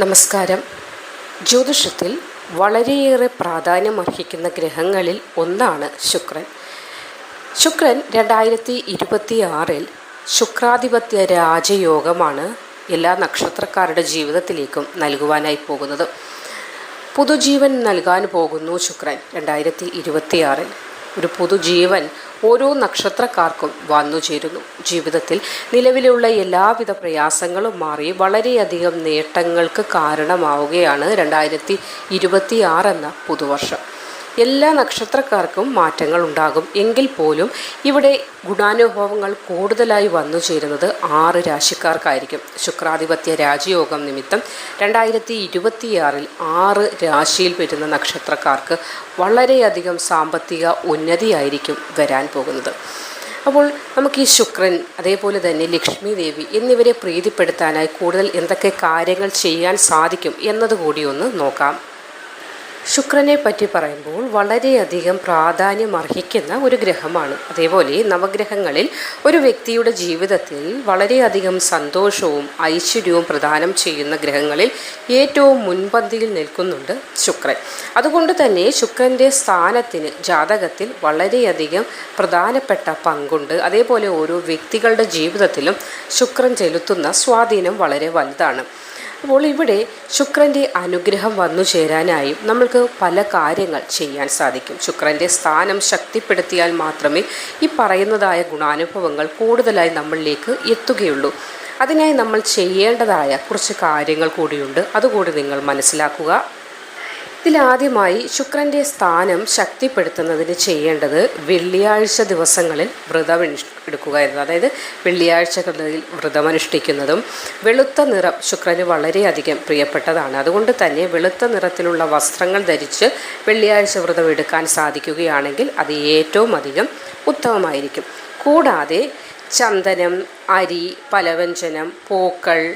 നമസ്കാരം. ജ്യോതിഷത്തിൽ വളരെയേറെ പ്രാധാന്യമർഹിക്കുന്ന ഗ്രഹങ്ങളിൽ ഒന്നാണ് ശുക്രൻ. ശുക്രൻ രണ്ടായിരത്തി ഇരുപത്തി ആറിൽ ശുക്രാധിപത്യ രാജയോഗമാണ് എല്ലാ നക്ഷത്രക്കാരുടെ ജീവിതത്തിലേക്കും നൽകുവാനായി പോകുന്നത്. പുതുജീവൻ നൽകാൻ പോകുന്നു ശുക്രൻ രണ്ടായിരത്തി ഇരുപത്തിയാറിൽ ഒരു പുതുജീവൻ ഓരോ നക്ഷത്രക്കാർക്കും വന്നു ചേരുന്നു. ജീവിതത്തിൽ നിലവിലുള്ള എല്ലാവിധ പ്രയാസങ്ങളും മാറി വളരെയധികം നേട്ടങ്ങൾക്ക് കാരണമാവുകയാണ് രണ്ടായിരത്തി ഇരുപത്തിയാറെന്ന പുതുവർഷം. എല്ലാ നക്ഷത്രക്കാർക്കും മാറ്റങ്ങൾ ഉണ്ടാകും. എങ്കിൽ പോലും ഇവിടെ ഗുണാനുഭവങ്ങൾ കൂടുതലായി വന്നു ചേരുന്നത് ആറ് രാശിക്കാർക്കായിരിക്കും. ശുക്രാധിപത്യ രാജയോഗം നിമിത്തം രണ്ടായിരത്തി ഇരുപത്തിയാറിൽ ആറ് രാശിയിൽ വരുന്ന നക്ഷത്രക്കാർക്ക് വളരെയധികം സാമ്പത്തിക ഉന്നതിയായിരിക്കും വരാൻ പോകുന്നത്. അപ്പോൾ നമുക്ക് ഈ ശുക്രൻ അതേപോലെ തന്നെ ലക്ഷ്മി ദേവി എന്നിവരെ പ്രീതിപ്പെടുത്താനായി കൂടുതൽ എന്തൊക്കെ കാര്യങ്ങൾ ചെയ്യാൻ സാധിക്കും എന്നതുകൂടി ഒന്ന് നോക്കാം. ശുക്രനെ പറ്റി പറയുമ്പോൾ വളരെയധികം പ്രാധാന്യം അർഹിക്കുന്ന ഒരു ഗ്രഹമാണ്. അതേപോലെ നവഗ്രഹങ്ങളിൽ ഒരു വ്യക്തിയുടെ ജീവിതത്തിൽ വളരെയധികം സന്തോഷവും ഐശ്വര്യവും പ്രദാനം ചെയ്യുന്ന ഗ്രഹങ്ങളിൽ ഏറ്റവും മുൻപന്തിയിൽ നിൽക്കുന്നുണ്ട് ശുക്രൻ. അതുകൊണ്ട് തന്നെ ശുക്രന്റെ സ്ഥാനത്തിന് ജാതകത്തിൽ വളരെയധികം പ്രധാനപ്പെട്ട പങ്കുണ്ട്. അതേപോലെ ഓരോ വ്യക്തികളുടെ ജീവിതത്തിലും ശുക്രൻ ചെലുത്തുന്ന സ്വാധീനം വളരെ വലുതാണ്. അപ്പോൾ ഇവിടെ ശുക്രന്റെ അനുഗ്രഹം വന്നു ചേരാനായും നമ്മൾക്ക് പല കാര്യങ്ങൾ ചെയ്യാൻ സാധിക്കും. ശുക്രന്റെ സ്ഥാനം ശക്തിപ്പെടുത്തിയാൽ മാത്രമേ ഈ പറയുന്നതായ ഗുണാനുഭവങ്ങൾ കൂടുതലായി നമ്മളിലേക്ക് എത്തുകയുള്ളൂ. അതിനായി നമ്മൾ ചെയ്യേണ്ടതായ കുറച്ച് കാര്യങ്ങൾ കൂടിയുണ്ട്. അതുകൂടി നിങ്ങൾ മനസ്സിലാക്കുക. ഇതിലാദ്യമായി ശുക്രന്റെ സ്ഥാനം ശക്തിപ്പെടുത്തുന്നതിന് ചെയ്യേണ്ടത് വെള്ളിയാഴ്ച ദിവസങ്ങളിൽ വ്രതം എടുക്കുക എന്നത് അതായത് വെള്ളിയാഴ്ചകളിൽ വ്രതമനുഷ്ഠിക്കുന്നതും വെളുത്ത നിറം ശുക്രന് വളരെയധികം പ്രിയപ്പെട്ടതാണ്. അതുകൊണ്ട് തന്നെ വെളുത്ത നിറത്തിലുള്ള വസ്ത്രങ്ങൾ ധരിച്ച് വെള്ളിയാഴ്ച വ്രതം എടുക്കാൻ സാധിക്കുകയാണെങ്കിൽ അത് ഏറ്റവും അധികം ഉത്തമമായിരിക്കും. കൂടാതെ ചന്ദനം അരി പലവ്യഞ്ജനം പൂക്കൾ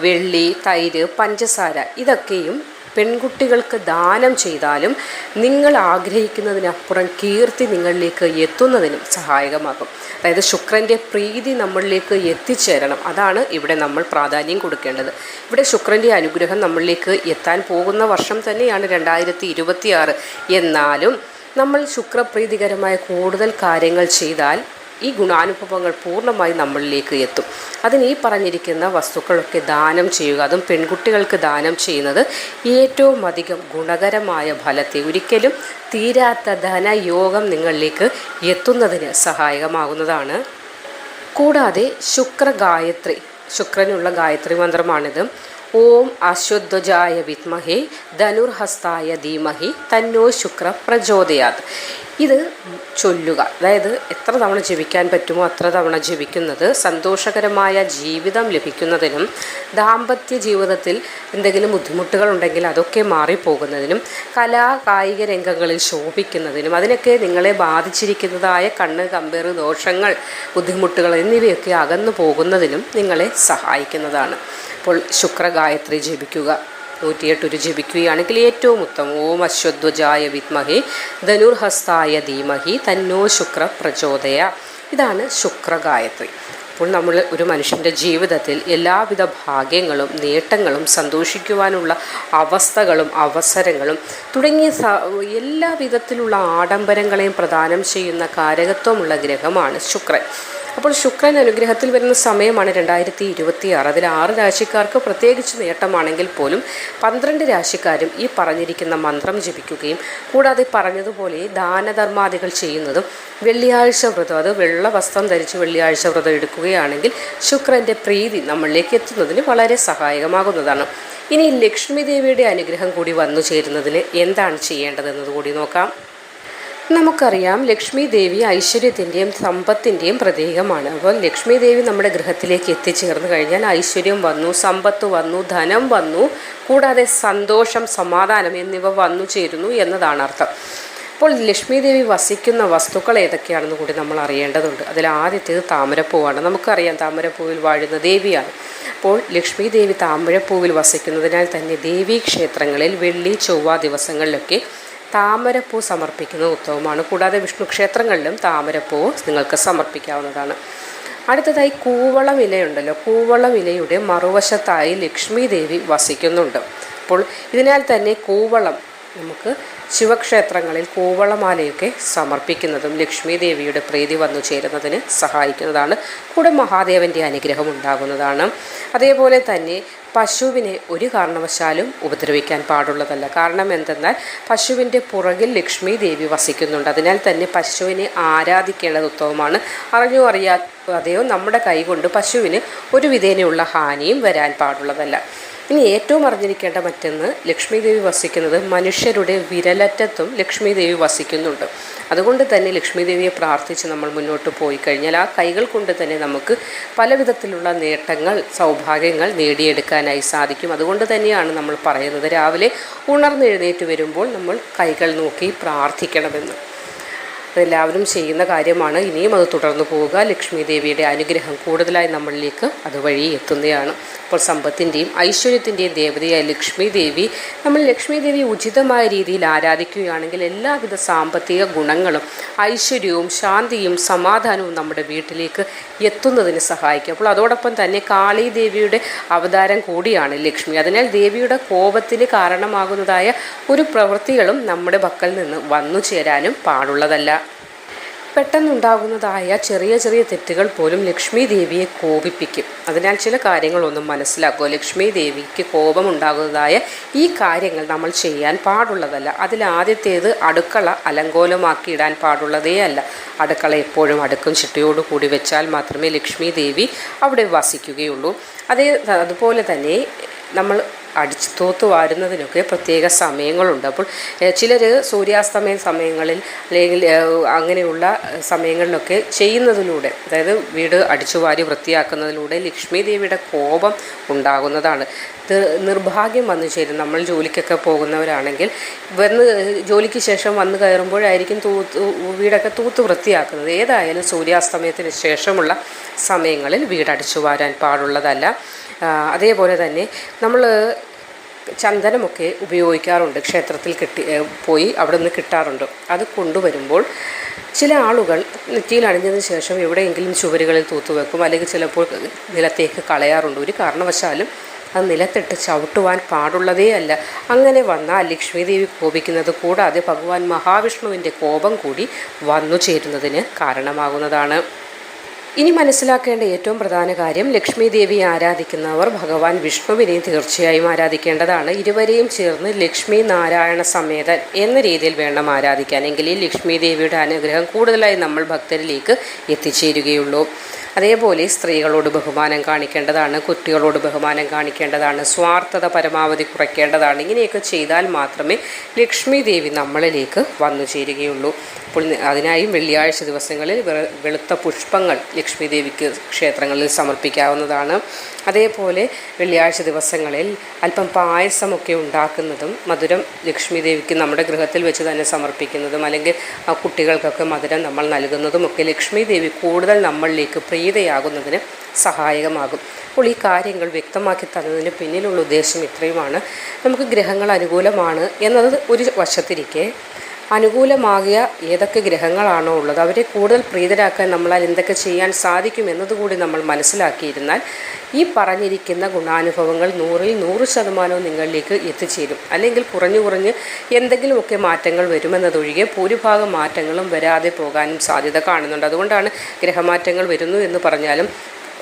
വെള്ളി തൈര് പഞ്ചസാര ഇതൊക്കെയും പെൺകുട്ടികൾക്ക് ദാനം ചെയ്താലും നിങ്ങൾ ആഗ്രഹിക്കുന്നതിനപ്പുറം കീർത്തി നിങ്ങളിലേക്ക് എത്തുന്നതിനും സഹായകമാകും. അതായത് ശുക്രന്റെ പ്രീതി നമ്മളിലേക്ക് എത്തിച്ചേരണം. അതാണ് ഇവിടെ നമ്മൾ പ്രാധാന്യം കൊടുക്കേണ്ടത്. ഇവിടെ ശുക്രന്റെ അനുഗ്രഹം നമ്മളിലേക്ക് എത്താൻ പോകുന്ന വർഷം തന്നെയാണ് രണ്ടായിരത്തി ഇരുപത്തിയാറ് എന്നാലും നമ്മൾ ശുക്രപ്രീതികരമായ കൂടുതൽ കാര്യങ്ങൾ ചെയ്താൽ ഈ ഗുണാനുഭവങ്ങൾ പൂർണമായി നമ്മളിലേക്ക് എത്തും. അതിന് ഈ പറഞ്ഞിരിക്കുന്ന വസ്തുക്കളൊക്കെ ദാനം ചെയ്യുക അതും പെൺകുട്ടികൾക്ക് ദാനം ചെയ്യുന്നത് ഏറ്റവും അധികം ഗുണകരമായ ഫലത്തെ ഒരിക്കലും തീരാത്ത ധനയോഗം നിങ്ങളിലേക്ക് എത്തുന്നതിന് സഹായകമാകുന്നതാണ്. കൂടാതെ ശുക്ര ഗായത്രി ശുക്രനുള്ള ഗായത്രി മന്ത്രമാണിത്. ഓം അശ്വധ്വജായ വിത്മഹി ധനുർഹസ്തായ ധീമഹി തന്നോ ശുക്ര പ്രചോദയാത്. ഇത് ചൊല്ലുക. അതായത് എത്ര തവണ ജപിക്കാൻ പറ്റുമോ അത്ര തവണ ജപിക്കുന്നത് സന്തോഷകരമായ ജീവിതം ലഭിക്കുന്നതിനും ദാമ്പത്യ ജീവിതത്തിൽ എന്തെങ്കിലും ബുദ്ധിമുട്ടുകൾ ഉണ്ടെങ്കിൽ അതൊക്കെ മാറിപ്പോകുന്നതിനും കലാ കായിക രംഗങ്ങളിൽ ശോഭിക്കുന്നതിനും അതിനൊക്കെ നിങ്ങളെ ബാധിച്ചിരിക്കുന്നതായ കണ്ണ് കമ്പേറ് ദോഷങ്ങൾ ബുദ്ധിമുട്ടുകൾ എന്നിവയൊക്കെ അകന്നു പോകുന്നതിനും നിങ്ങളെ സഹായിക്കുന്നതാണ്. അപ്പോൾ ശുക്രഗായത്രി ജപിക്കുക. നൂറ്റിയെട്ടൊരു ജപിക്കുകയാണെങ്കിൽ ഏറ്റവും ഉത്തമം. ഓം അശ്വധ്വജായ വിത്മഹേ ധനുർഹസ്തായ ധീമഹി തന്നോ ശുക്ര പ്രചോദയ. ഇതാണ് ശുക്രഗായത്രി. അപ്പോൾ നമ്മൾ ഒരു മനുഷ്യന്റെ ജീവിതത്തിൽ എല്ലാവിധ ഭാഗ്യങ്ങളും നേട്ടങ്ങളും സന്തോഷിക്കുവാനുള്ള അവസ്ഥകളും അവസരങ്ങളും തുടങ്ങിയ എല്ലാ വിധത്തിലുള്ള ആഡംബരങ്ങളെയും പ്രദാനം ചെയ്യുന്ന കാരകത്വമുള്ള ഗ്രഹമാണ് ശുക്രൻ. അപ്പോൾ ശുക്രൻ അനുഗ്രഹത്തിൽ വരുന്ന സമയമാണ് രണ്ടായിരത്തി ഇരുപത്തി ആറ് അതിൽ ആറ് രാശിക്കാർക്ക് പ്രത്യേകിച്ച് നേട്ടമാണെങ്കിൽ പോലും പന്ത്രണ്ട് രാശിക്കാരും ഈ പറഞ്ഞിരിക്കുന്ന മന്ത്രം ജപിക്കുകയും കൂടാതെ പറഞ്ഞതുപോലെ ദാനധർമാദികൾ ചെയ്യുന്നതും വെള്ളിയാഴ്ച വ്രതം അത് വെള്ള വസ്ത്രം ധരിച്ച് വെള്ളിയാഴ്ച വ്രതം എടുക്കുകയാണെങ്കിൽ ശുക്രന്റെ പ്രീതി നമ്മളിലേക്ക് എത്തുന്നതിന് വളരെ സഹായകമാകുന്നതാണ്. ഇനി ലക്ഷ്മി ദേവിയുടെ അനുഗ്രഹം കൂടി വന്നു ചേരുന്നതിന് എന്താണ് ചെയ്യേണ്ടതെന്നത് കൂടി നോക്കാം. നമുക്കറിയാം ലക്ഷ്മി ദേവി ഐശ്വര്യത്തിന്റെയും സമ്പത്തിന്റെയും പ്രതീകമാണ്. അപ്പോൾ ലക്ഷ്മി ദേവി നമ്മുടെ ഗൃഹത്തിലേക്ക് എത്തിച്ചേർന്ന് കഴിഞ്ഞാൽ ഐശ്വര്യം വന്നു സമ്പത്ത് വന്നു ധനം വന്നു കൂടാതെ സന്തോഷം സമാധാനം എന്നിവ വന്നു ചേരുന്നു എന്നതാണ് അർത്ഥം. അപ്പോൾ ലക്ഷ്മി ദേവി വസിക്കുന്ന വസ്തുക്കൾ ഏതൊക്കെയാണെന്ന് കൂടി നമ്മൾ അറിയേണ്ടതുണ്ട്. അതിൽ ആദ്യത്തേത് താമരപ്പൂവാണ്. നമുക്കറിയാം താമരപ്പൂവിൽ വാഴുന്ന ദേവിയാണ്. അപ്പോൾ ലക്ഷ്മി ദേവി താമരപ്പൂവിൽ വസിക്കുന്നതിനാൽ തന്നെ ദേവീ ക്ഷേത്രങ്ങളിൽ വെള്ളി ചൊവ്വ ദിവസങ്ങളിലൊക്കെ താമരപ്പൂ സമർപ്പിക്കുന്ന ഉത്തമമാണ്. കൂടാതെ വിഷ്ണു ക്ഷേത്രങ്ങളിലും താമരപ്പൂ നിങ്ങൾക്ക് സമർപ്പിക്കാവുന്നതാണ്. അടുത്തതായി കൂവളം ഇലയുണ്ടല്ലോ. കൂവളം ഇലയുടെ മറുവശത്തായി ലക്ഷ്മി ദേവി വസിക്കുന്നുണ്ട്. അപ്പോൾ ഇതിനാൽ തന്നെ കൂവളം നമുക്ക് ശിവക്ഷേത്രങ്ങളിൽ കൂവളമാലയൊക്കെ സമർപ്പിക്കുന്നതും ലക്ഷ്മി ദേവിയുടെ പ്രീതി വന്നു ചേരുന്നതിന് സഹായിക്കുന്നതാണ്. കൂടെ മഹാദേവന്റെ അനുഗ്രഹം ഉണ്ടാകുന്നതാണ്. അതേപോലെ തന്നെ പശുവിനെ ഒരു കാരണവശാലും ഉപദ്രവിക്കാൻ പാടുള്ളതല്ല. കാരണം എന്തെന്നാൽ പശുവിന്റെ പുറകിൽ ലക്ഷ്മി ദേവി വസിക്കുന്നുണ്ട്. അതിനാൽ തന്നെ പശുവിനെ ആരാധിക്കേണ്ടത് ഉത്തമമാണ്. അറിഞ്ഞോ അറിയാതെയോ നമ്മുടെ കൈകൊണ്ട് പശുവിന് ഒരു വിധേനയുള്ള ഹാനിയും വരാൻ പാടുള്ളതല്ല. ഇനി ഏറ്റവും അറിഞ്ഞിരിക്കേണ്ട മറ്റൊന്ന് ലക്ഷ്മീദേവി വസിക്കുന്നത് മനുഷ്യരുടെ വിരലറ്റത്തും ലക്ഷ്മീദേവി വസിക്കുന്നുണ്ട്. അതുകൊണ്ട് തന്നെ ലക്ഷ്മീദേവിയെ പ്രാർത്ഥിച്ച് നമ്മൾ മുന്നോട്ട് പോയി കഴിഞ്ഞാൽ ആ കൈകൾ കൊണ്ട് തന്നെ നമുക്ക് പല വിധത്തിലുള്ള നേട്ടങ്ങൾ സൗഭാഗ്യങ്ങൾ നേടിയെടുക്കാനായി സാധിക്കും. അതുകൊണ്ട് തന്നെയാണ് നമ്മൾ പറയുന്നത് രാവിലെ ഉണർന്നെഴുന്നേറ്റ് വരുമ്പോൾ നമ്മൾ കൈകൾ നോക്കി പ്രാർത്ഥിക്കണമെന്ന്. അതെല്ലാവരും ചെയ്യുന്ന കാര്യമാണ്. ഇനിയും അത് തുടർന്നു പോവുക. ലക്ഷ്മി ദേവിയുടെ അനുഗ്രഹം കൂടുതലായി നമ്മളിലേക്ക് അതുവഴി എത്തുന്നതാണ്. അപ്പോൾ സമ്പത്തിന്റെയും ഐശ്വര്യത്തിന്റെയും ദേവതയായ ലക്ഷ്മി ദേവി നമ്മൾ ലക്ഷ്മി ദേവി ഉചിതമായ രീതിയിൽ ആരാധിക്കുകയാണെങ്കിൽ എല്ലാവിധ സാമ്പത്തിക ഗുണങ്ങളും ഐശ്വര്യവും ശാന്തിയും സമാധാനവും നമ്മുടെ വീട്ടിലേക്ക് എത്തുന്നതിന് സഹായിക്കും. അപ്പോൾ അതോടൊപ്പം തന്നെ കാളി ദേവിയുടെ അവതാരം കൂടിയാണ് ലക്ഷ്മി. അതിനാൽ ദേവിയുടെ കോപത്തിന് കാരണമാകുന്നതായ ഒരു പ്രവൃത്തികളും നമ്മുടെ പക്കൽ നിന്ന് വന്നു ചേരാനും പാടുള്ളതല്ല. പെട്ടെന്നുണ്ടാകുന്നതായ ചെറിയ ചെറിയ തെറ്റുകൾ പോലും ലക്ഷ്മി ദേവിയെ കോപിപ്പിക്കും. അതിനാൽ ചില കാര്യങ്ങളൊന്നും മനസ്സിലാക്കുക. ലക്ഷ്മി ദേവിക്ക് കോപമുണ്ടാകുന്നതായ ഈ കാര്യങ്ങൾ നമ്മൾ ചെയ്യാൻ പാടുള്ളതല്ല. അതിൽ ആദ്യത്തേത് അടുക്കള അലങ്കോലമാക്കി ഇടാൻ പാടുള്ളതേ അല്ല. അടുക്കള എപ്പോഴും അടുക്കും ചിട്ടയോടു കൂടി വെച്ചാൽ മാത്രമേ ലക്ഷ്മി ദേവി അവിടെ വസിക്കുകയുള്ളൂ. അതേ അതുപോലെ തന്നെ നമ്മൾ അടിച്ച് തൂത്ത് വാരുന്നതിനൊക്കെ പ്രത്യേക സമയങ്ങളുണ്ട്. അപ്പോൾ ചിലർ സൂര്യാസ്തമയ സമയങ്ങളിൽ അല്ലെങ്കിൽ അങ്ങനെയുള്ള സമയങ്ങളിലൊക്കെ ചെയ്യുന്നതിലൂടെ അതായത് വീട് അടിച്ചു വാരി വൃത്തിയാക്കുന്നതിലൂടെ ലക്ഷ്മി ദേവിയുടെ കോപം ഉണ്ടാകുന്നതാണ്. നിർഭാഗ്യം വന്നു ചേരും. നമ്മൾ ജോലിക്കൊക്കെ പോകുന്നവരാണെങ്കിൽ വന്ന് ജോലിക്ക് ശേഷം വന്ന് കയറുമ്പോഴായിരിക്കും തൂത്ത് വീടൊക്കെ തൂത്ത് വൃത്തിയാക്കുന്നത്. ഏതായാലും സൂര്യാസ്തമയത്തിന് ശേഷമുള്ള സമയങ്ങളിൽ വീടടിച്ചു വാരാൻ പാടുള്ളതല്ല. അതേപോലെ തന്നെ നമ്മൾ ചന്ദനമൊക്കെ ഉപയോഗിക്കാറുണ്ട്. ക്ഷേത്രത്തിൽ കിട്ടി പോയി അവിടെ നിന്ന് കിട്ടാറുണ്ട്. അത് കൊണ്ടുവരുമ്പോൾ ചില ആളുകൾ നെറ്റിയിൽ അണിഞ്ഞതിന് ശേഷം എവിടെയെങ്കിലും ചുവരുകളിൽ തൂത്തുവെക്കും അല്ലെങ്കിൽ ചിലപ്പോൾ നിലത്തേക്ക് കളയാറുണ്ട്. ഒരു കാരണവശാലും അത് നിലത്തിട്ട് ചവിട്ടുവാൻ പാടുള്ളതേ അല്ല അങ്ങനെ വന്നാൽ ലക്ഷ്മി ദേവി കോപിക്കുന്നത് കൂടാതെ ഭഗവാൻ മഹാവിഷ്ണുവിന്റെ കോപം കൂടി വന്നു ചേരുന്നതിന് കാരണമാകുന്നതാണ്. ഇനി മനസ്സിലാക്കേണ്ട ഏറ്റവും പ്രധാന കാര്യം ലക്ഷ്മി ദേവിയെ ആരാധിക്കുന്നവർ ഭഗവാൻ വിഷ്ണുവിനെയും തീർച്ചയായും ആരാധിക്കേണ്ടതാണ്. ഇരുവരെയും ചേർന്ന് ലക്ഷ്മി നാരായണ സമേതൻ എന്ന രീതിയിൽ വേണം ആരാധിക്കാൻ. എങ്കിൽ ലക്ഷ്മി ദേവിയുടെ അനുഗ്രഹം കൂടുതലായി നമ്മൾ ഭക്തരിലേക്ക് എത്തിച്ചേരുകയുള്ളൂ. അതേപോലെ സ്ത്രീകളോട് ബഹുമാനം കാണിക്കേണ്ടതാണ് കുട്ടികളോട് ബഹുമാനം കാണിക്കേണ്ടതാണ് സ്വാർത്ഥത പരമാവധി കുറയ്ക്കേണ്ടതാണ്. ഇങ്ങനെയൊക്കെ ചെയ്താൽ മാത്രമേ ലക്ഷ്മി ദേവി നമ്മളിലേക്ക് വന്നു ചേരുകയുള്ളൂ. അപ്പോൾ അതിനായും വെള്ളിയാഴ്ച ദിവസങ്ങളിൽ വെളുത്ത പുഷ്പങ്ങൾ ലക്ഷ്മി ദേവിക്ക് ക്ഷേത്രങ്ങളിൽ സമർപ്പിക്കാവുന്നതാണ്. അതേപോലെ വെള്ളിയാഴ്ച ദിവസങ്ങളിൽ അല്പം പായസമൊക്കെ ഉണ്ടാക്കുന്നതും മധുരം ലക്ഷ്മി ദേവിക്ക് നമ്മുടെ ഗൃഹത്തിൽ വെച്ച് തന്നെ സമർപ്പിക്കുന്നതും അല്ലെങ്കിൽ ആ കുട്ടികൾക്കൊക്കെ മധുരം നമ്മൾ നൽകുന്നതും ഒക്കെ ലക്ഷ്മി ദേവി കൂടുതൽ നമ്മളിലേക്ക് പ്രീതയാകുന്നതിന് സഹായകമാകും. അപ്പോൾ ഈ കാര്യങ്ങൾ വ്യക്തമാക്കി തന്നതിന് പിന്നിലുള്ള ഉദ്ദേശം ഇത്രയുമാണ്. നമുക്ക് ഗ്രഹങ്ങൾ അനുകൂലമാണ് എന്നത് ഒരു വശത്തിരിക്കെ അനുകൂലമാകിയ ഏതൊക്കെ ഗ്രഹങ്ങളാണോ ഉള്ളത്. അവരെ കൂടുതൽ പ്രീതരാക്കാൻ നമ്മളാൽ എന്തൊക്കെ ചെയ്യാൻ സാധിക്കും എന്നതുകൂടി നമ്മൾ മനസ്സിലാക്കിയിരുന്നാൽ ഈ പറഞ്ഞിരിക്കുന്ന ഗുണാനുഭവങ്ങൾ നൂറിൽ നൂറ് ശതമാനവും നിങ്ങളിലേക്ക് എത്തിച്ചേരും. അല്ലെങ്കിൽ കുറഞ്ഞു കുറഞ്ഞ് എന്തെങ്കിലുമൊക്കെ മാറ്റങ്ങൾ വരുമെന്നതൊഴികെ ഭൂരിഭാഗം മാറ്റങ്ങളും വരാതെ പോകാനും സാധ്യത കാണുന്നുണ്ട്. അതുകൊണ്ടാണ് ഗ്രഹമാറ്റങ്ങൾ വരുന്നു എന്ന് പറഞ്ഞാലും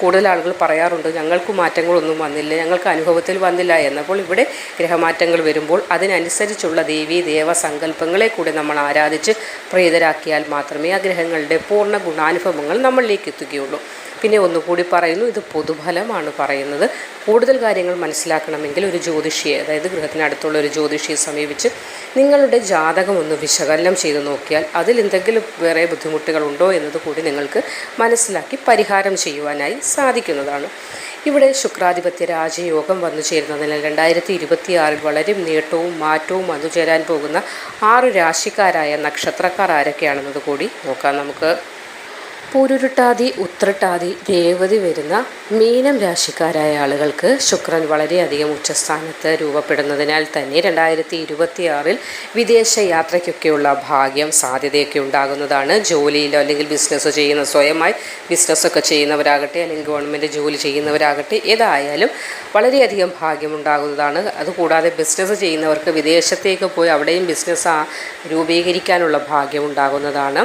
കൂടുതൽ ആളുകൾ പറയാറുണ്ട് ഞങ്ങൾക്ക് മാറ്റങ്ങളൊന്നും വന്നില്ല ഞങ്ങൾക്ക് അനുഭവത്തിൽ വന്നില്ല എന്നപ്പോൾ ഇവിടെ ഗ്രഹമാറ്റങ്ങൾ വരുമ്പോൾ അതിനനുസരിച്ചുള്ള ദേവി ദേവ സങ്കല്പങ്ങളെ കൂടി നമ്മൾ ആരാധിച്ച് പ്രീതരാക്കിയാൽ മാത്രമേ ആ ഗ്രഹങ്ങളുടെ പൂർണ ഗുണാനുഭവങ്ങൾ നമ്മളിലേക്ക് എത്തുകയുള്ളൂ. പിന്നെ ഒന്നുകൂടി പറയുന്നു ഇത് പൊതുഫലമാണ് പറയുന്നത്. കൂടുതൽ കാര്യങ്ങൾ മനസ്സിലാക്കണമെങ്കിൽ ഒരു ജ്യോതിഷിയെ അതായത് ഗൃഹത്തിനടുത്തുള്ള ഒരു ജ്യോതിഷിയെ സമീപിച്ച് നിങ്ങളുടെ ജാതകം ഒന്ന് വിശകലനം ചെയ്ത് നോക്കിയാൽ അതിൽ എന്തെങ്കിലും വേറെ ബുദ്ധിമുട്ടുകളുണ്ടോ എന്നത് കൂടി നിങ്ങൾക്ക് മനസ്സിലാക്കി പരിഹാരം ചെയ്യുവാനായി സാധിക്കുന്നതാണ്. ഇവിടെ ശുക്രാധിപത്യ രാജയോഗം വന്നു ചേരുന്നതിനാൽ രണ്ടായിരത്തി ഇരുപത്തിയാറിൽ വളരെ നേട്ടവും മാറ്റവും വന്നു ചേരാൻ പോകുന്ന ആറ് രാശിക്കാരായ നക്ഷത്രക്കാർ ആരൊക്കെയാണെന്നത് കൂടി നോക്കാം നമുക്ക്. പൂരുരുട്ടാതി ഉത്രട്ടാതി രേവതി വരുന്ന മീനം രാശിക്കാരായ ആളുകൾക്ക് ശുക്രൻ വളരെയധികം ഉച്ചസ്ഥാനത്ത് രൂപപ്പെടുന്നതിനാൽ തന്നെ രണ്ടായിരത്തി ഇരുപത്തിയാറിൽ വിദേശ യാത്രയ്ക്കൊക്കെയുള്ള ഭാഗ്യം സാധ്യതയൊക്കെ ഉണ്ടാകുന്നതാണ്. ജോലിയിലോ അല്ലെങ്കിൽ ബിസിനസ് ചെയ്യുന്ന സ്വയമായി ബിസിനസ്സൊക്കെ ചെയ്യുന്നവരാകട്ടെ അല്ലെങ്കിൽ ഗവൺമെന്റ് ജോലി ചെയ്യുന്നവരാകട്ടെ ഏതായാലും വളരെയധികം ഭാഗ്യമുണ്ടാകുന്നതാണ്. അതുകൂടാതെ ബിസിനസ് ചെയ്യുന്നവർക്ക് വിദേശത്തേക്ക് പോയി അവിടെയും ബിസിനസ് രൂപീകരിക്കാനുള്ള ഭാഗ്യമുണ്ടാകുന്നതാണ്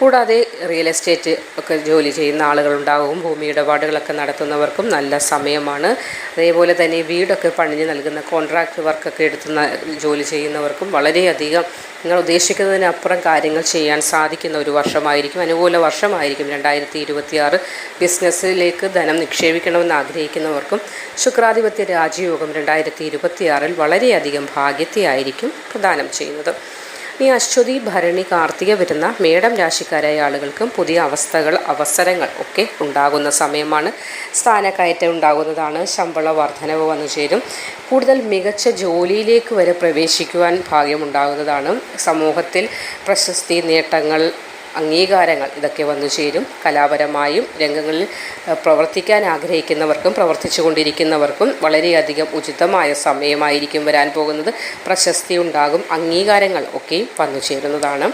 കൂടാതെ റിയൽ എസ്റ്റേറ്റ് ഒക്കെ ജോലി ചെയ്യുന്ന ആളുകളുണ്ടാവും ഭൂമി ഇടപാടുകളൊക്കെ നടത്തുന്നവർക്കും നല്ല സമയമാണ്. അതേപോലെ തന്നെ വീടൊക്കെ പണിഞ്ഞ് നൽകുന്ന കോൺട്രാക്ട് വർക്കൊക്കെ എടുത്തുന്ന ജോലി ചെയ്യുന്നവർക്കും വളരെയധികം നിങ്ങൾ ഉദ്ദേശിക്കുന്നതിനപ്പുറം കാര്യങ്ങൾ ചെയ്യാൻ സാധിക്കുന്ന ഒരു വർഷമായിരിക്കും. അനുകൂല വർഷമായിരിക്കും രണ്ടായിരത്തി ഇരുപത്തിയാറ് ബിസിനസ്സിലേക്ക് ധനം നിക്ഷേപിക്കണമെന്ന് ആഗ്രഹിക്കുന്നവർക്കും ശുക്രാധിപത്യ രാജയോഗം രണ്ടായിരത്തി ഇരുപത്തിയാറിൽ വളരെയധികം ഭാഗ്യത്തെയായിരിക്കും പ്രദാനം ചെയ്യുന്നത്. ഈ അശ്വതി ഭരണി കാർത്തിക വരുന്ന മേടം രാശിക്കാരായ ആളുകൾക്കും പുതിയ അവസ്ഥകൾ അവസരങ്ങൾ ഒക്കെ ഉണ്ടാകുന്ന സമയമാണ്. സ്ഥാനക്കയറ്റം ഉണ്ടാകുന്നതാണ് ശമ്പള വർധനവ് വന്നു ചേരും. കൂടുതൽ മികച്ച ജോലിയിലേക്ക് വരെ പ്രവേശിക്കുവാൻ ഭാഗ്യമുണ്ടാകുന്നതാണ് സമൂഹത്തിൽ പ്രശസ്തി നേട്ടങ്ങൾ അംഗീകാരങ്ങൾ ഇതൊക്കെ വന്നു ചേരും. കലാപരമായും രംഗങ്ങളിൽ പ്രവർത്തിക്കാൻ ആഗ്രഹിക്കുന്നവർക്കും പ്രവർത്തിച്ചു കൊണ്ടിരിക്കുന്നവർക്കും വളരെയധികം ഉചിതമായ സമയമായിരിക്കും വരാൻ പോകുന്നത്. പ്രശസ്തി ഉണ്ടാകും അംഗീകാരങ്ങൾ ഒക്കെയും വന്നു ചേരുന്നതാണ്.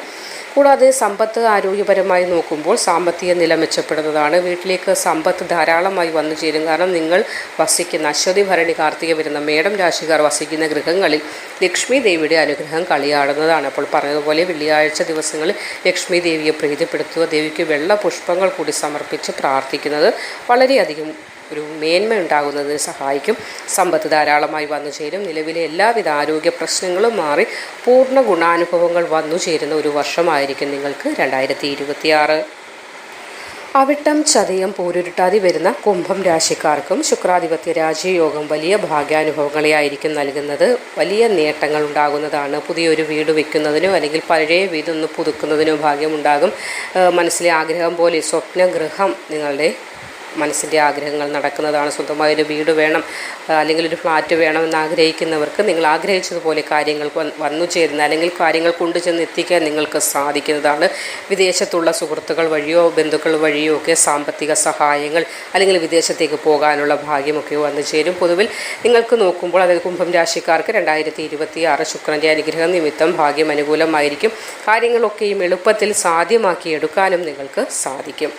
കൂടാതെ സമ്പത്ത് ആരോഗ്യപരമായി നോക്കുമ്പോൾ സാമ്പത്തിക നില മെച്ചപ്പെടുന്നതാണ്. വീട്ടിലേക്ക് സമ്പത്ത് ധാരാളമായി വന്നു ചേരും. കാരണം നിങ്ങൾ വസിക്കുന്ന അശ്വതി ഭരണി കാർത്തിക വരുന്ന മേടം രാശിക്കാർ വസിക്കുന്ന ഗൃഹങ്ങളിൽ ലക്ഷ്മി ദേവിയുടെ അനുഗ്രഹം കളിയാടുന്നതാണ്. അപ്പോൾ പറഞ്ഞതുപോലെ വെള്ളിയാഴ്ച ദിവസങ്ങളിൽ ലക്ഷ്മി ദേവിയെ പ്രീതിപ്പെടുത്തുക ദേവിക്ക് വെള്ള പുഷ്പങ്ങൾ കൂടി സമർപ്പിച്ച് പ്രാർത്ഥിക്കുന്നത് വളരെയധികം ഒരു മേന്മ ഉണ്ടാകുന്നതിന് സഹായിക്കും. സമ്പത്ത് ധാരാളമായി വന്നു ചേരും. നിലവിലെ എല്ലാവിധ ആരോഗ്യ പ്രശ്നങ്ങളും മാറി പൂർണ ഗുണാനുഭവങ്ങൾ വന്നു ചേരുന്ന ഒരു വർഷമായിരിക്കും നിങ്ങൾക്ക് രണ്ടായിരത്തി ഇരുപത്തിയാറ് അവിട്ടം ചതയം പോരുരുട്ടാതി വരുന്ന കുംഭം രാശിക്കാർക്കും ശുക്രാധിപത്യ രാജയോഗം വലിയ ഭാഗ്യാനുഭവങ്ങളെ ആയിരിക്കും നൽകുന്നത്. വലിയ നേട്ടങ്ങൾ ഉണ്ടാകുന്നതാണ്. പുതിയൊരു വീട് വയ്ക്കുന്നതിനോ അല്ലെങ്കിൽ പഴയ വീടൊന്ന് പുതുക്കുന്നതിനോ ഭാഗ്യമുണ്ടാകും. മനസ്സിലെ ആഗ്രഹം പോലെ സ്വപ്നഗൃഹം നിങ്ങളുടെ മനസ്സിന്റെ ആഗ്രഹങ്ങൾ നടക്കുന്നതാണ്. സ്വന്തമായൊരു വീട് വേണം അല്ലെങ്കിൽ ഒരു ഫ്ലാറ്റ് വേണമെന്ന് ആഗ്രഹിക്കുന്നവർക്ക് നിങ്ങൾ ആഗ്രഹിച്ചതുപോലെ കാര്യങ്ങൾ വന്നു ചേരുന്ന അല്ലെങ്കിൽ കാര്യങ്ങൾ കൊണ്ടുചെന്ന് എത്തിക്കാൻ നിങ്ങൾക്ക് സാധിക്കുന്നതാണ്. വിദേശത്തുള്ള സുഹൃത്തുക്കൾ വഴിയോ ബന്ധുക്കൾ വഴിയോ ഒക്കെ സാമ്പത്തിക സഹായങ്ങൾ അല്ലെങ്കിൽ വിദേശത്തേക്ക് പോകാനുള്ള ഭാഗ്യമൊക്കെ വന്നു ചേരും. പൊതുവിൽ നിങ്ങൾക്ക് നോക്കുമ്പോൾ അതായത് കുംഭം രാശിക്കാർക്ക് രണ്ടായിരത്തി ഇരുപത്തി ആറ് ശുക്രന്റെ അനുഗ്രഹം നിമിത്തം ഭാഗ്യം അനുകൂലമായിരിക്കും. കാര്യങ്ങളൊക്കെയും എളുപ്പത്തിൽ സാധ്യമാക്കിയെടുക്കാനും നിങ്ങൾക്ക് സാധിക്കും.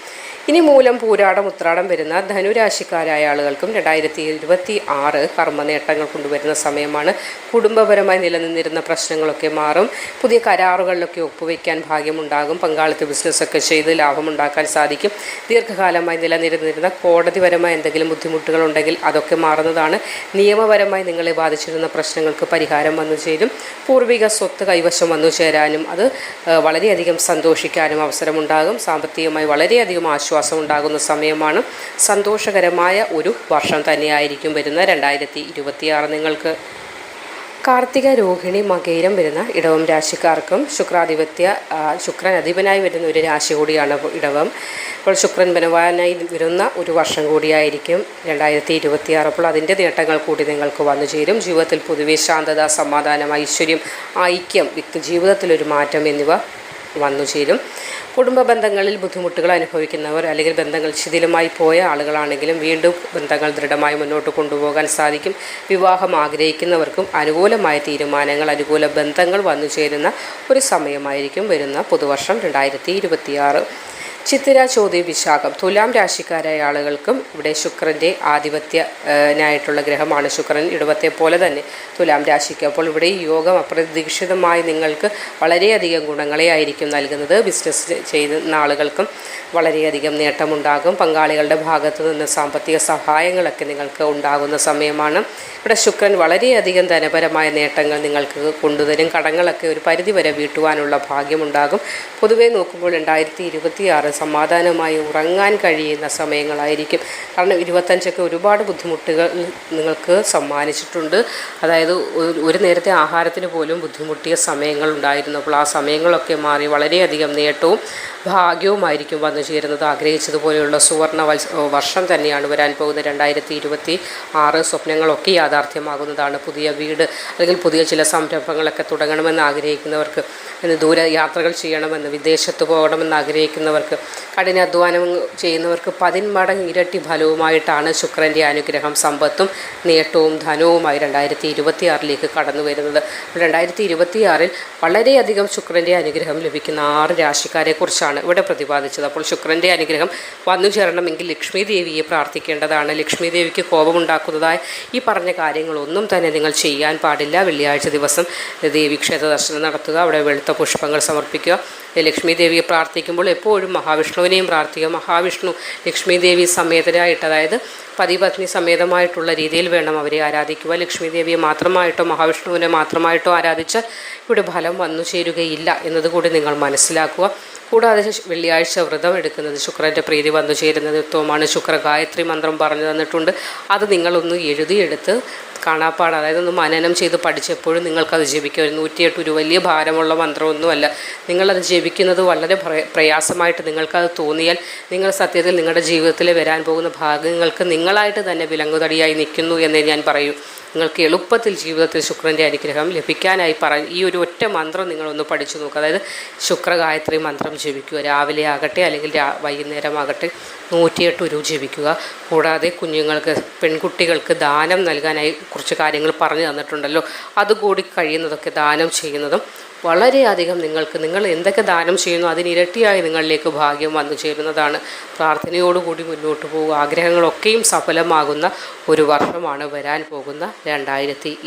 ഇനി മൂലം പൂരാടം ഉത്രാടം വരുന്ന ധനുരാശിക്കാരായ ആളുകൾക്കും രണ്ടായിരത്തി ഇരുപത്തി ആറ് കർമ്മ നേട്ടങ്ങൾ കൊണ്ടുവരുന്ന സമയമാണ്. കുടുംബപരമായി നിലനിന്നിരുന്ന പ്രശ്നങ്ങളൊക്കെ മാറും. പുതിയ കരാറുകളിലൊക്കെ ഒപ്പുവയ്ക്കാൻ ഭാഗ്യമുണ്ടാകും. പങ്കാളിത്ത ബിസിനസ്സൊക്കെ ചെയ്ത് ലാഭമുണ്ടാക്കാൻ സാധിക്കും. ദീർഘകാലമായി നിലനിരുന്നിരുന്ന കോടതിപരമായ എന്തെങ്കിലും ബുദ്ധിമുട്ടുകളുണ്ടെങ്കിൽ അതൊക്കെ മാറുന്നതാണ്. നിയമപരമായി നിങ്ങളെ ബാധിച്ചിരുന്ന പ്രശ്നങ്ങൾക്ക് പരിഹാരം വന്നു ചേരും. പൂർവിക സ്വത്ത് കൈവശം വന്നു ചേരാനും അത് വളരെയധികം സന്തോഷിക്കാനും അവസരമുണ്ടാകും. സാമ്പത്തികമായി വളരെയധികം ആശ്വാസം ആശ്വാസം ഉണ്ടാകുന്ന സമയമാണ് സന്തോഷകരമായ ഒരു വർഷം തന്നെയായിരിക്കും വരുന്ന രണ്ടായിരത്തി ഇരുപത്തിയാറ് നിങ്ങൾക്ക്. കാർത്തിക രോഹിണി മകേരം വരുന്ന ഇടവം രാശിക്കാർക്കും ശുക്രാധിപത്യ ശുക്രൻ അധിപനായി വരുന്ന ഒരു രാശി കൂടിയാണ് ഇടവം. അപ്പോൾ ശുക്രൻ ബനവാനായി വരുന്ന ഒരു വർഷം കൂടിയായിരിക്കും രണ്ടായിരത്തി ഇരുപത്തിയാറ്. അപ്പോൾ അതിന്റെ നേട്ടങ്ങൾ കൂടി നിങ്ങൾക്ക് വന്നു ചേരും. ജീവിതത്തിൽ പൊതുവെ ശാന്തത സമാധാനം ഐശ്വര്യം ഐക്യം വ്യക്തി ജീവിതത്തിലൊരു മാറ്റം എന്നിവ വന്നു ചേരും. കുടുംബ ബന്ധങ്ങളിൽ ബുദ്ധിമുട്ടുകൾ അനുഭവിക്കുന്നവർ അല്ലെങ്കിൽ ബന്ധങ്ങൾ ശിഥിലമായി പോയ ആളുകളാണെങ്കിലും വീണ്ടും ബന്ധങ്ങൾ ദൃഢമായി മുന്നോട്ട് കൊണ്ടുപോകാൻ സാധിക്കും. വിവാഹം ആഗ്രഹിക്കുന്നവർക്കും അനുകൂലമായ തീരുമാനങ്ങൾ അനുകൂല ബന്ധങ്ങൾ വന്നു ചേരുന്ന ഒരു സമയമായിരിക്കും വരുന്ന പുതുവർഷം രണ്ടായിരത്തി ചിത്തിര ചോദ്യ വിശാഖം. തുലാം രാശിക്കാരായ ആളുകൾക്കും ഇവിടെ ശുക്രന്റെ ആധിപത്യനായിട്ടുള്ള ഗ്രഹമാണ്. ശുക്രൻ ഇടവത്തെ പോലെ തന്നെ തുലാം രാശിക്ക്. അപ്പോൾ ഇവിടെ ഈ യോഗം അപ്രതീക്ഷിതമായി നിങ്ങൾക്ക് വളരെയധികം ഗുണങ്ങളെ ആയിരിക്കും നൽകുന്നത്. ബിസിനസ് ചെയ്യുന്ന ആളുകൾക്കും വളരെയധികം നേട്ടമുണ്ടാകും. പങ്കാളികളുടെ ഭാഗത്തു നിന്ന് സാമ്പത്തിക സഹായങ്ങളൊക്കെ നിങ്ങൾക്ക് ഉണ്ടാകുന്ന സമയമാണ്. ഇവിടെ ശുക്രൻ വളരെയധികം ധനപരമായ നേട്ടങ്ങൾ നിങ്ങൾക്ക് കൊണ്ടുതരും. കടങ്ങളൊക്കെ ഒരു പരിധിവരെ വീട്ടുവാനുള്ള ഭാഗ്യമുണ്ടാകും പൊതുവേ നോക്കുമ്പോൾ രണ്ടായിരത്തി ഇരുപത്തിയാറ് സമാധാനമായി ഉറങ്ങാൻ കഴിയുന്ന സമയങ്ങളായിരിക്കും. കാരണം ഇരുപത്തഞ്ചൊക്കെ ഒരുപാട് ബുദ്ധിമുട്ടുകൾ നിങ്ങൾക്ക് സമ്മാനിച്ചിട്ടുണ്ട്. അതായത് ഒരു നേരത്തെ ആഹാരത്തിന് പോലും ബുദ്ധിമുട്ടിയ സമയങ്ങൾ ഉണ്ടായിരുന്നു. അപ്പോൾ ആ സമയങ്ങളൊക്കെ മാറി വളരെയധികം നേട്ടവും ഭാഗ്യവുമായിരിക്കും വന്നു ചേരുന്നത്. ആഗ്രഹിച്ചതുപോലെയുള്ള സുവർണ വർഷം തന്നെയാണ് വരാൻ പോകുന്നത്. രണ്ടായിരത്തി ഇരുപത്തി ആറ് സ്വപ്നങ്ങളൊക്കെ യാഥാർത്ഥ്യമാകുന്നതാണ് പുതിയ വീട് അല്ലെങ്കിൽ പുതിയ ചില സംരംഭങ്ങളൊക്കെ തുടങ്ങണമെന്ന് ആഗ്രഹിക്കുന്നവർക്ക് ദൂര യാത്രകൾ ചെയ്യണമെന്ന് വിദേശത്ത് പോകണമെന്ന് ആഗ്രഹിക്കുന്നവർക്ക് കഠിനാധ്വാനം ചെയ്യുന്നവർക്ക് പതിന്മടങ്ങ് ഇരട്ടി ഫലവുമായിട്ടാണ് ശുക്രന്റെ അനുഗ്രഹം സമ്പത്തും നേട്ടവും ധനവുമായി രണ്ടായിരത്തി ഇരുപത്തിയാറിലേക്ക് കടന്നു വരുന്നത്. രണ്ടായിരത്തി ഇരുപത്തിയാറിൽ വളരെയധികം ശുക്രന്റെ അനുഗ്രഹം ലഭിക്കുന്ന ആറ് രാശിക്കാരെക്കുറിച്ചാണ് ഇവിടെ പ്രതിപാദിച്ചത്. അപ്പോൾ ശുക്രന്റെ അനുഗ്രഹം വന്നു ചേരണമെങ്കിൽ ലക്ഷ്മി ദേവിയെ പ്രാർത്ഥിക്കേണ്ടതാണ്. ലക്ഷ്മി ദേവിക്ക് കോപമുണ്ടാക്കുന്നതായ ഈ പറഞ്ഞ കാര്യങ്ങളൊന്നും തന്നെ നിങ്ങൾ ചെയ്യാൻ പാടില്ല. വെള്ളിയാഴ്ച ദിവസം ദേവി ക്ഷേത്ര ദർശനം നടത്തുക. അവിടെ വെളുത്ത പുഷ്പങ്ങൾ സമർപ്പിക്കുക. ലക്ഷ്മി ദേവിയെ പ്രാർത്ഥിക്കുമ്പോൾ എപ്പോഴും മഹാവിഷ്ണുവിനെയും പ്രാർത്ഥിക്കുക. മഹാവിഷ്ണു ലക്ഷ്മി ദേവി സമേതരായിട്ട് അതായത് പതിപത്നി സമേതമായിട്ടുള്ള രീതിയിൽ വേണം അവരെ ആരാധിക്കുക. ലക്ഷ്മി ദേവിയെ മാത്രമായിട്ടോ മഹാവിഷ്ണുവിനെ മാത്രമായിട്ടോ ആരാധിച്ച് ഇവിടെ ഫലം വന്നു ചേരുകയില്ല എന്നതുകൂടി നിങ്ങൾ മനസ്സിലാക്കുക. കൂടാതെ വെള്ളിയാഴ്ച വ്രതം എടുക്കുന്നത് ശുക്രന്റെ പ്രീതി വന്നു ചേരുന്ന നിത്വമാണ് ശുക്ര ഗായത്രി മന്ത്രം പറഞ്ഞു തന്നിട്ടുണ്ട്. അത് നിങ്ങളൊന്ന് എഴുതിയെടുത്ത് കാണാപ്പാട് അതായത് ഒന്ന് മനനം ചെയ്ത് പഠിച്ചപ്പോഴും നിങ്ങൾക്കത് ജപിക്കുക ഒരു നൂറ്റിയെട്ട് ഒരു വലിയ ഭാരമുള്ള മന്ത്രമൊന്നുമല്ല. നിങ്ങളത് ജപിക്കുന്നത് വളരെ പ്രയാസമായിട്ട് പ്രയാസമായിട്ട് നിങ്ങൾക്കത് തോന്നിയാൽ നിങ്ങൾ സത്യത്തിൽ നിങ്ങളുടെ ജീവിതത്തിൽ വരാൻ പോകുന്ന ഭാഗങ്ങൾക്ക് നിങ്ങളായിട്ട് തന്നെ വിലങ്ങുതടിയായി നിൽക്കുന്നു എന്നേ ഞാൻ പറയൂ. നിങ്ങൾക്ക് എളുപ്പത്തിൽ ജീവിതത്തിൽ ശുക്രന്റെ അനുഗ്രഹം ലഭിക്കാനായി പറ ഈ ഒരു ഒറ്റ മന്ത്രം നിങ്ങളൊന്ന് പഠിച്ചു നോക്കുക അതായത് ശുക്ര ഗായത്രി മന്ത്രം ജപിക്കുക. രാവിലെ ആകട്ടെ അല്ലെങ്കിൽ രാ വൈകുന്നേരമാകട്ടെ നൂറ്റിയെട്ട് ഉരു ജപിക്കുക. കൂടാതെ കുഞ്ഞുങ്ങൾക്ക് പെൺകുട്ടികൾക്ക് ദാനം നൽകാനായി കുറച്ച് കാര്യങ്ങൾ പറഞ്ഞു തന്നിട്ടുണ്ടല്ലോ. അതുകൂടി കഴിയുന്നതൊക്കെ ദാനം ചെയ്യുന്നതും വളരെയധികം നിങ്ങൾക്ക് നിങ്ങൾ എന്തൊക്കെ ദാനം ചെയ്യുന്നു അതിനിരട്ടിയായി നിങ്ങളിലേക്ക് ഭാഗ്യം വന്നു ചേരുന്നതാണ്. പ്രാർത്ഥനയോടുകൂടി മുന്നോട്ട് പോകുക. ആഗ്രഹങ്ങളൊക്കെയും സഫലമാകുന്ന ഒരു വർഷമാണ് വരാൻ പോകുന്ന രണ്ടായിരത്തി